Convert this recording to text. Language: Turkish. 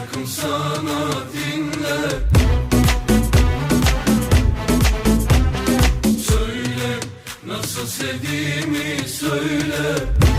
şarkım sana dinle. Söyle nasıl sevdiğimi söyle.